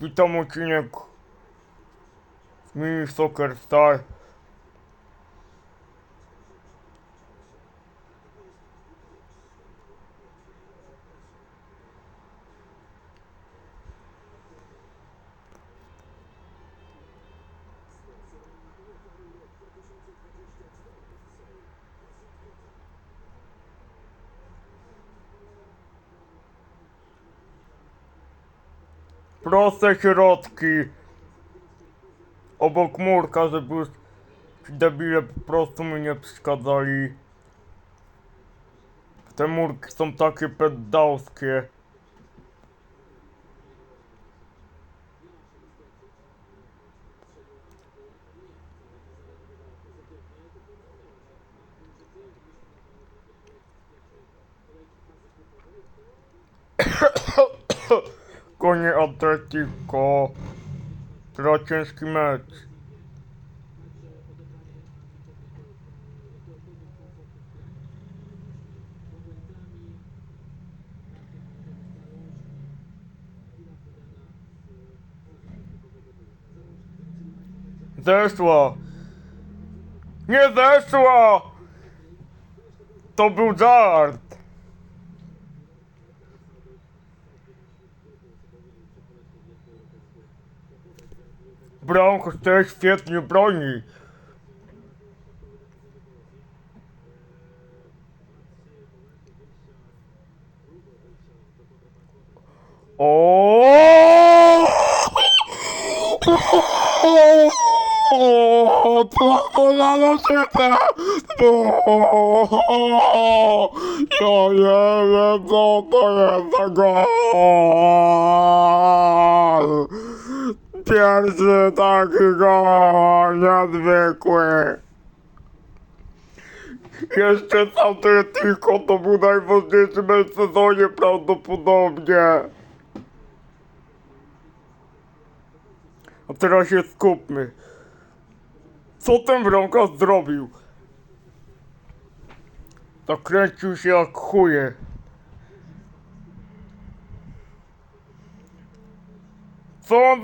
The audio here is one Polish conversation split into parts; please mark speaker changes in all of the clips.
Speaker 1: Witam odcinek z Mini Soccer Star. Proste środki. Obok murka, żeby już debile po prostu mi nie przeszkadzali. Te murki są takie pedałskie. Konie Atletico. Tra ciężki mecz. Zeszła! Nie zeszła! To był żart! Bronko też świetnie broni. O! To na nosyce! Ja nie wiem co to jest za gol! Pierwszy taki gol, niezwykły. Jeszcze Atletico to był najważniejszy mecz sezonie prawdopodobnie. A teraz się skupmy. Co ten bramkarz zrobił? Zakręcił się jak chuje. Co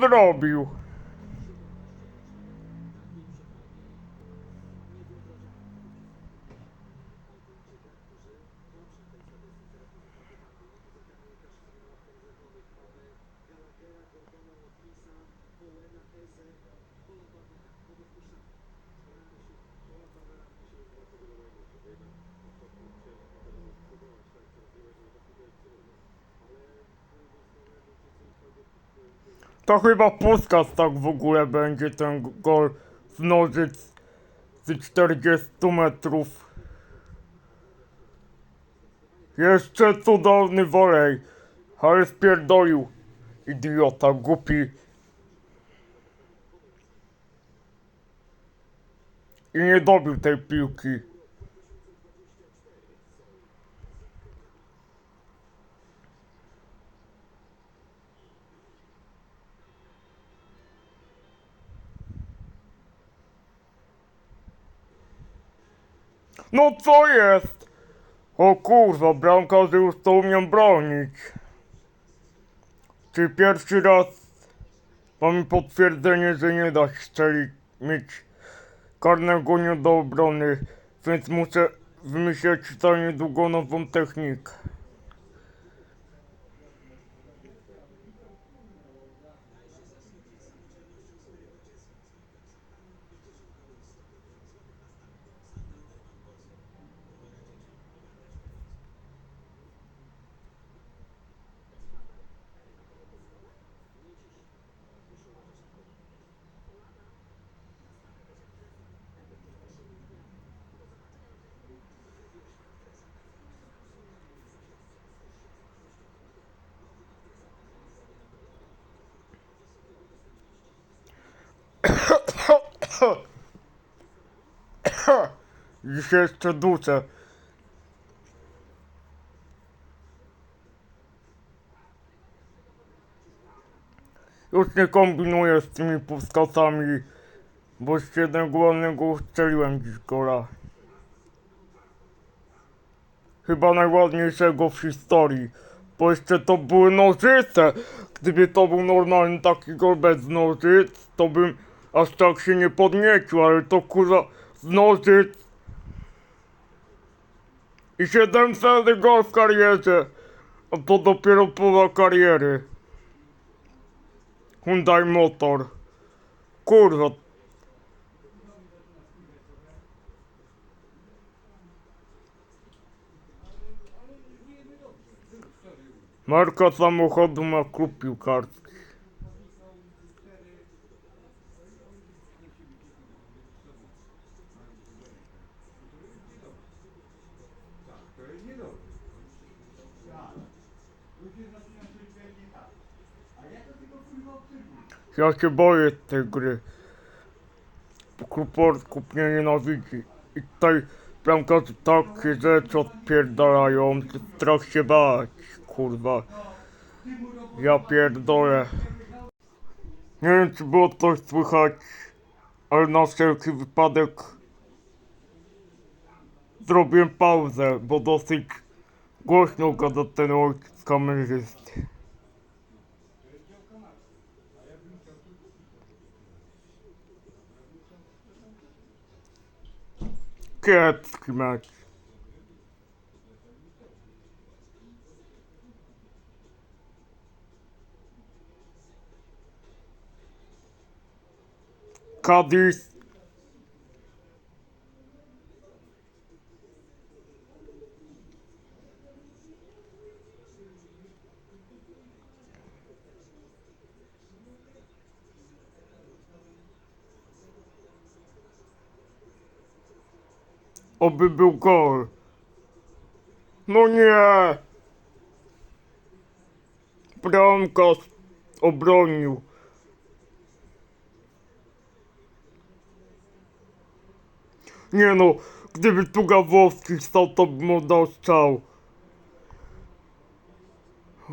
Speaker 1: To chyba puskas tak w ogóle będzie ten gol z nożyc z 40 metrów. Jeszcze cudowny wolej, ale spierdolił. Idiota, głupi. I nie dobił tej piłki. No co jest? O kurwa, bramkarze już to umiem bronić. Czy pierwszy raz mamy potwierdzenie, że nie da strzelić, mieć karnego nie do obrony, więc muszę wymyśleć niedługo nową technikę. Dziś jeszcze duszę. Już nie kombinuję z tymi puskasami, bo z jednego ładnego strzeliłem dziś gola. Chyba najładniejszego w historii, Bo jeszcze to były nożyce. Gdyby to był normalny taki gol bez nożyc, to bym aż tak się nie podniecił, ale to kurwa z nożyc. I 700 gol w karierze. A to dopiero połowa kariery. Hyundai Motor. Kurwa. Marka samochodu ma klub piłkarski. Ja się boję tej gry. Klub Orków mnie nienawidzi. I tutaj bramkarze takie rzeczy odpierdalają, że strach się bać, kurwa. Ja pierdolę. Nie wiem czy było coś słychać, ale na wszelki wypadek zrobiłem pauzę, bo dosyć głośno gada ten ojciec kamerzysty. Kiepski mecz. Oby był gol. No nie! Bramkarz obronił. Nie no, gdyby tu Gawłowski stał, to bym mu dał strzał.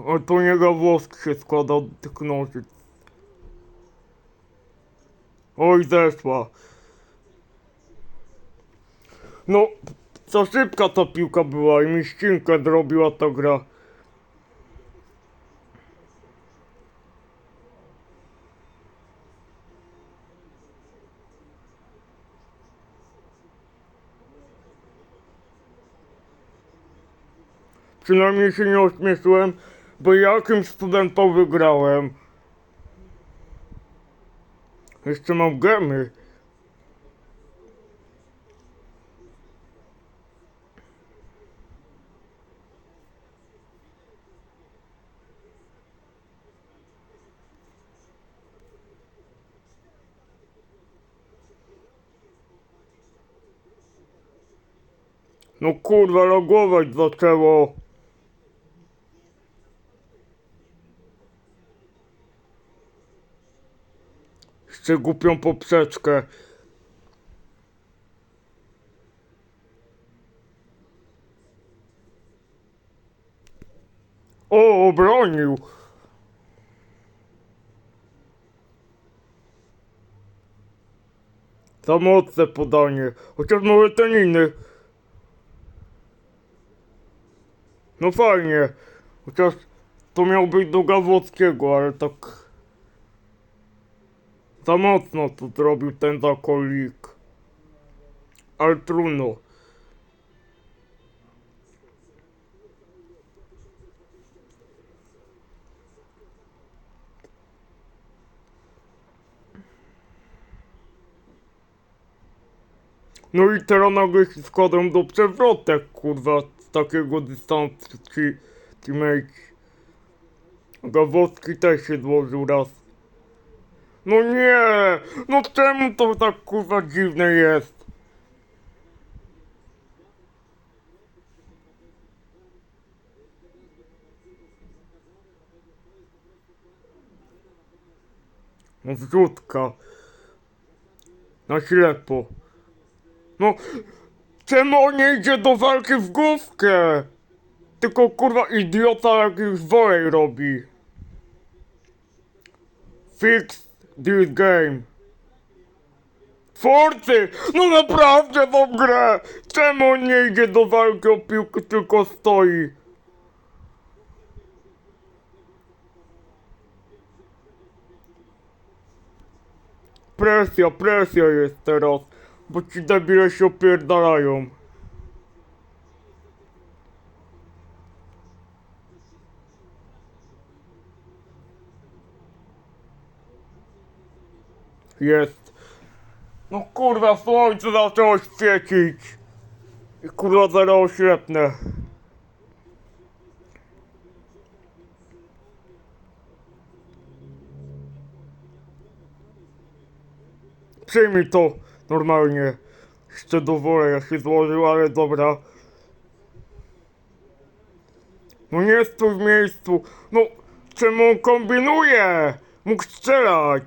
Speaker 1: Ale to nie Gawłowski się składa od tych nożyc. Oj, zeszła. No, za szybka ta piłka była i mi ścinkę zrobiła ta gra. Przynajmniej się nie ośmieszyłem, bo jakimś studentom wygrałem. Jeszcze mam gemy. No kurwa, logować zaczęło. Jeszcze głupią poprzeczkę. O, obronił. Za mocne podanie. Chociaż może ten inny. No fajnie. Chociaż to miał być do Gawłockiego, ale tak... Za mocno to zrobił ten zakolik. Ale trudno. No i teraz nagle się składam do przewrotek, kurwa, takiego dystansu ci teammate. Gawowski też się złożył raz. No nie! No czemu to tak kurwa dziwne jest? Wrzutka. Na ślepo. No, Czemu on nie idzie do walki w główkę? Tylko kurwa idiota jakiś wolej robi. Fix this game. Twórcy, no naprawdę w grę! Czemu on nie idzie do walki o piłkę, tylko stoi? Presja, presja jest teraz bo ci debile się opierdalają. Jest. No kurwa, słońce zaczęło świecić. I kurwa zaraz oślepnę. Przyjmij to normalnie. Jeszcze dowolę, ja się złożył, ale dobra. No nie stój w miejscu. No, czemu on kombinuje? Mógł strzelać.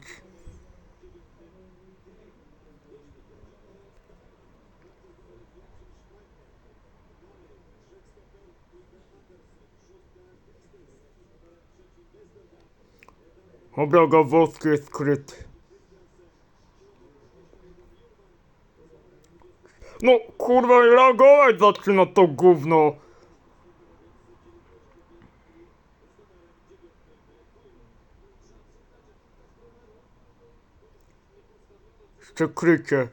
Speaker 1: Obraga woski jest skryty. No kurwa reagować zaczyna to gówno. Jeszcze krycie.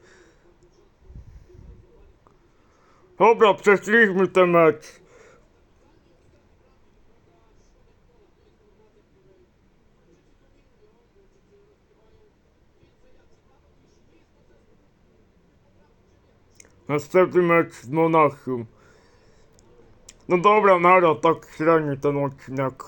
Speaker 1: Dobra, przeszliśmy ten mecz. Następny mecz z Monachium. No dobra, nara, tak średni ten odcinek.